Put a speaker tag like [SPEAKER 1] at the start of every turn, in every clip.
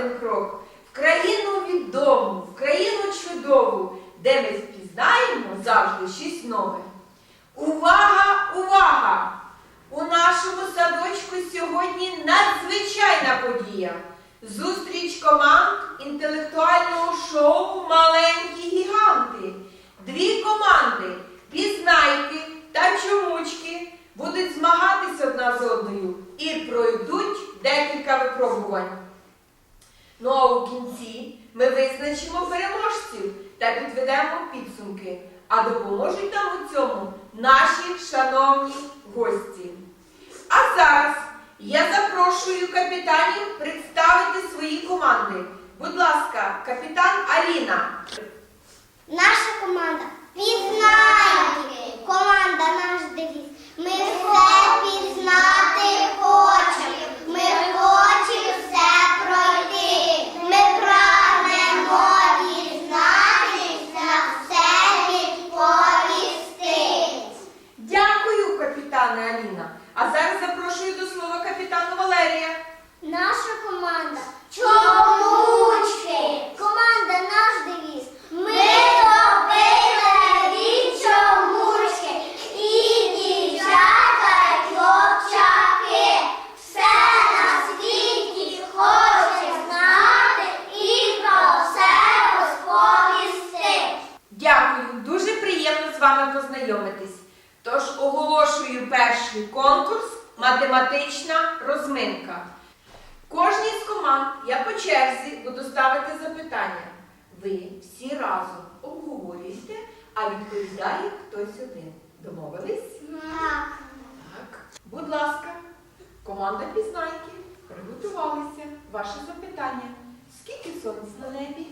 [SPEAKER 1] один крок в країну відому, в країну чудову, де ми впізнаємо завжди щось нове. Увага, увага! У нашому садочку сьогодні надзвичайна подія. Зустріч команд інтелектуального шоу Маленькі гіганти. Дві команди пізнайки та чомучки будуть змагатися одна з одною і пройдуть декілька випробувань. Ну а у кінці ми визначимо переможців та підведемо підсумки. А допоможуть нам у цьому наші шановні гості. А зараз я запрошую капітанів представити свої команди. Будь ласка, капітан Аліна.
[SPEAKER 2] Наша команда пізнайки. Команда наш девіз. Ми все пізнати хочемо. Ми хочемо все пройти. Ми прагнемо дізнатися, все відповісти.
[SPEAKER 1] Дякую, капітане Аліна. А зараз запрошую до слова капітану Валерія.
[SPEAKER 2] Наша команда Чомучки. Команда наш девіз. Ми топили від чомучки. І дівчата, і хлопчаки. Все на світі хоче знати і про все розповісти.
[SPEAKER 1] Дякую, дуже приємно з вами познайомитись. Тож оголошую перший конкурс математична розминка. Кожній з команд я по черзі буду ставити запитання. Ви всі разом обговорюєте, а відповідає хтось один. Домовились?
[SPEAKER 2] Так.
[SPEAKER 1] Так. Будь ласка, команда пізнайки, приготувалися. Ваше запитання. Скільки сонць на небі?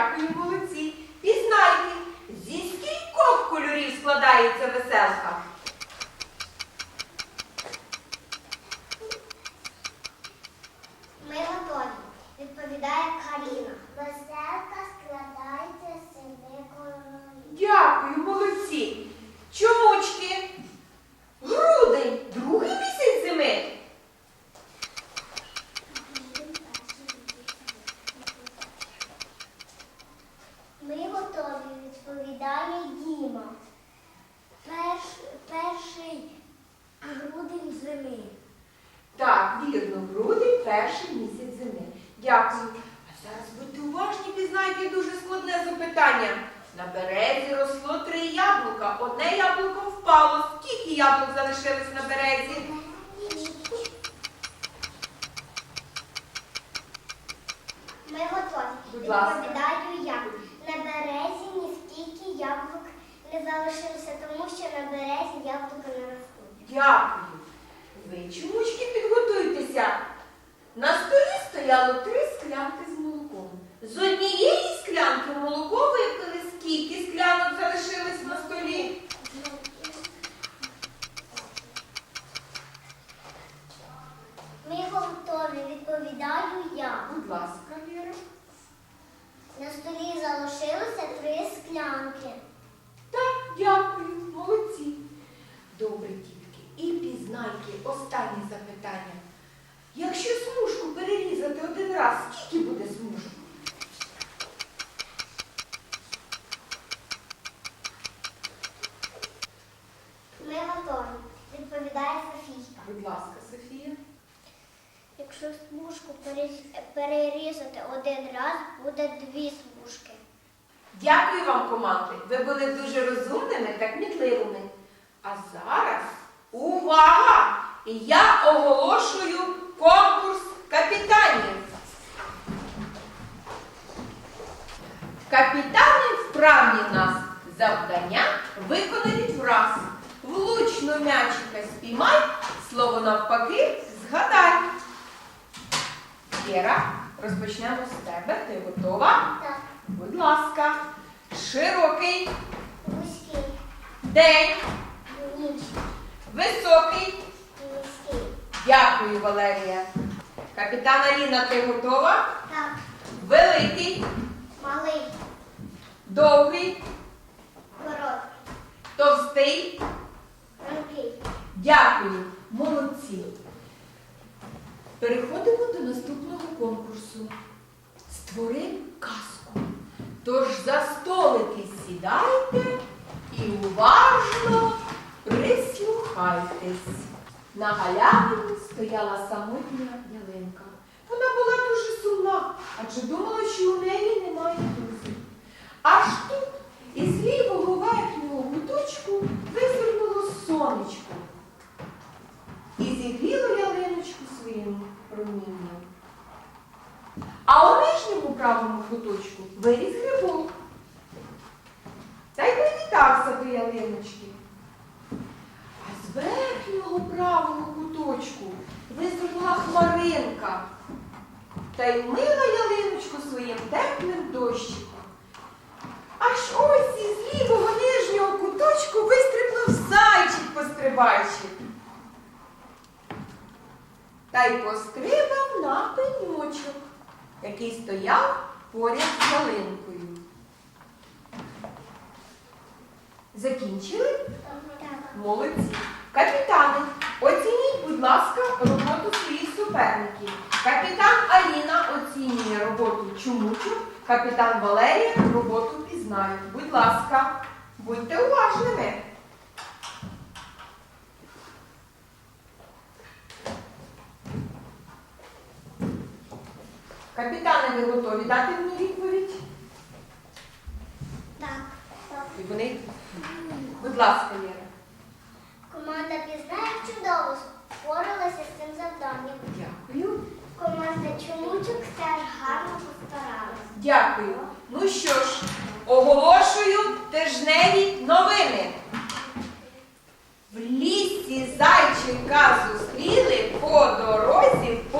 [SPEAKER 1] Дякую, молодці. Пізнайте, зі скількох кольорів складається веселка?
[SPEAKER 2] Ми готові, відповідає Каріна. Веселка складається з семи кольорів.
[SPEAKER 1] Дякую, молодці. Чомучки. Грудень, другий місяць зими.
[SPEAKER 2] Ми готові, відповідає Діма. Перш, перший грудень зими.
[SPEAKER 1] Так, вірно, грудень перший місяць зими. Дякую. А зараз будьте уважні, пізнайте дуже складне запитання. На березі росло три яблука. Одне яблуко впало. Скільки яблук залишилось на березі?
[SPEAKER 2] Ми готові.
[SPEAKER 1] Будь ласка.
[SPEAKER 2] Відповідаю я. На березі ні скільки яблук не залишилося, тому що на березі яблука не ростуть.
[SPEAKER 1] Дякую. Ви, чомучки, підготуйтеся. На столі стояло три склянки з однієї склянки молоко випили, скільки склянок залишилось на столі?
[SPEAKER 2] Ми готові, відповідаю я.
[SPEAKER 1] Будь ласка, Віра. Будь ласка, Софія.
[SPEAKER 2] Якщо смужку перерізати один раз, буде дві смужки.
[SPEAKER 1] Дякую вам, команди. Ви були дуже розумними та кмітливими. А зараз увага! І я оголошую конкурс капітанів. Капітани вправні нас завдання виконають враз. Влучно м'ячика спіймай, слово навпаки, згадай. Віра, розпочнемо з тебе. Ти готова?
[SPEAKER 2] Так.
[SPEAKER 1] Будь ласка. Широкий
[SPEAKER 2] Вузький.
[SPEAKER 1] день,
[SPEAKER 2] Ніч.
[SPEAKER 1] високий.
[SPEAKER 2] Низький.
[SPEAKER 1] Дякую, Валерія. Капітан Аліна, ти готова?
[SPEAKER 2] Так.
[SPEAKER 1] Великий,
[SPEAKER 2] Малий.
[SPEAKER 1] довгий,
[SPEAKER 2] Короткий.
[SPEAKER 1] товстий.
[SPEAKER 2] Тонкий.
[SPEAKER 1] Дякую, молодці. Переходимо до наступного конкурсу. Створи казку. Тож за столики сідайте і уважно прислухайтесь. На галявині стояла самотня ялинка. Вона була дуже сумна, адже думала, що у неї немає друзів. Аж тут із лівого верхнього куточку визирнуло сонечко і зігріло ялиночку своїм промінням. А у нижньому правому куточку виріс грибок. Та й привітався до ялиночки. А з верхнього правого куточку визирнула хмаринка та й вмила ялиночку своїм теплим дощиком. Аж ось із лівого нижнього куточку вистрибнув зайчик-пострибайчик. Та й пострибав на пеньочок, який стояв поряд з ялинкою. Закінчили? Молодці. Капітани, оцініть, будь ласка, роботу своїх суперників. Капітан Аліна оцінює роботу Чумучу, капітан Валерія роботу пізнаю. Будь ласка, будьте уважними. Капітани, ви готові дати мені відповідь?
[SPEAKER 2] Так.
[SPEAKER 1] І вони, будь ласка, Лєра.
[SPEAKER 2] Команда пізнає чудово впоралася з цим завданням.
[SPEAKER 1] Дякую.
[SPEAKER 2] Команда Чумучок теж гарно постаралась.
[SPEAKER 1] Дякую. Ну що ж, оголошую тижневі новини. В лісі зайчика зустріли по дорозі в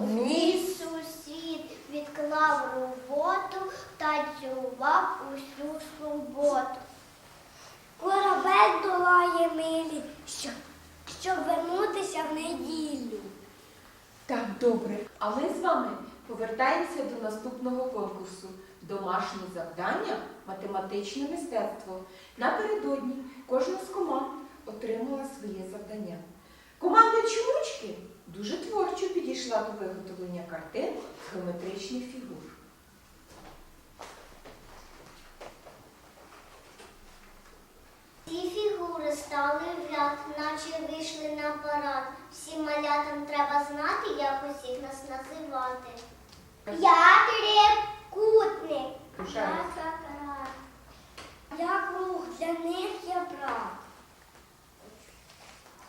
[SPEAKER 2] Мій сусід відклав роботу, танцював усю суботу. Корабель долає милі, щоб, щоб вернутися в неділю.
[SPEAKER 1] Так, добре. А ми з вами повертаємося до наступного конкурсу. Домашнє завдання математичне мистецтво. Напередодні кожна з команд отримала своє завдання. Команда Чумучки дуже творчо підійшла до виготовлення картин з геометричних фігур.
[SPEAKER 2] Ці фігури стали в ряд, наче вийшли на парад. Всім малятам треба знати, як усіх нас називати. Я трикутник. Я круг, для них я брат.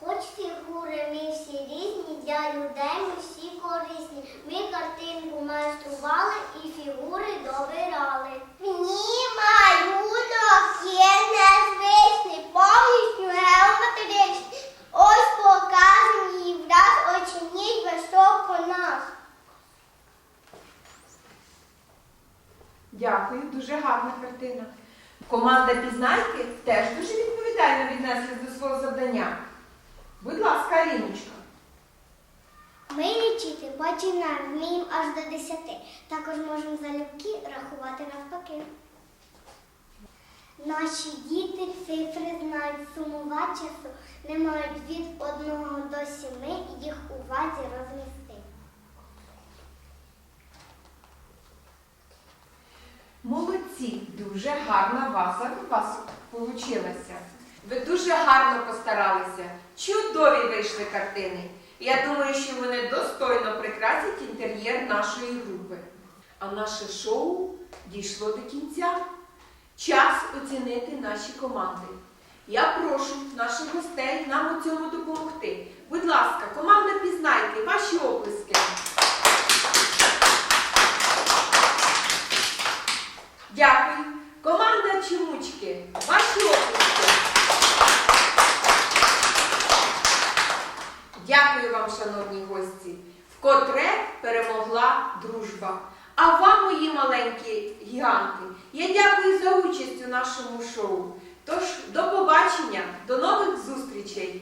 [SPEAKER 2] Хоч фігури ми всі різні, для людей ми всі корисні. Ми картинку майстрували і фігури добирали. Мені малюнок є незвичний, повністю геометричний. Ось показані враз оцініть високо нас.
[SPEAKER 1] Дякую, дуже гарна картина. Команда Пізнайки теж дуже відповідально віднеслась до свого завдання. Будь ласка, Аліночка.
[SPEAKER 2] Ми лічити починаємо, вміємо аж до десяти. Також можемо залюбки рахувати навпаки. Наші діти цифри знають сумувати часу, не мають від одного до сіми їх увазі розмісти.
[SPEAKER 1] Молодці, дуже гарна ваза у вас получилася. Ви дуже гарно постаралися. Чудові вийшли картини. Я думаю, що вони достойно прикрасять інтер'єр нашої групи. А наше шоу дійшло до кінця. Час оцінити наші команди. Я прошу наших гостей нам у цьому допомогти. Будь ласка, команда пізнайте ваші оплески. Дякую. Команда Чумучки. Ваші оплески. Дякую вам, шановні гості. Вкотре перемогла дружба. А вам, мої маленькі гіганти, я дякую за участь у нашому шоу. Тож до побачення, до нових зустрічей!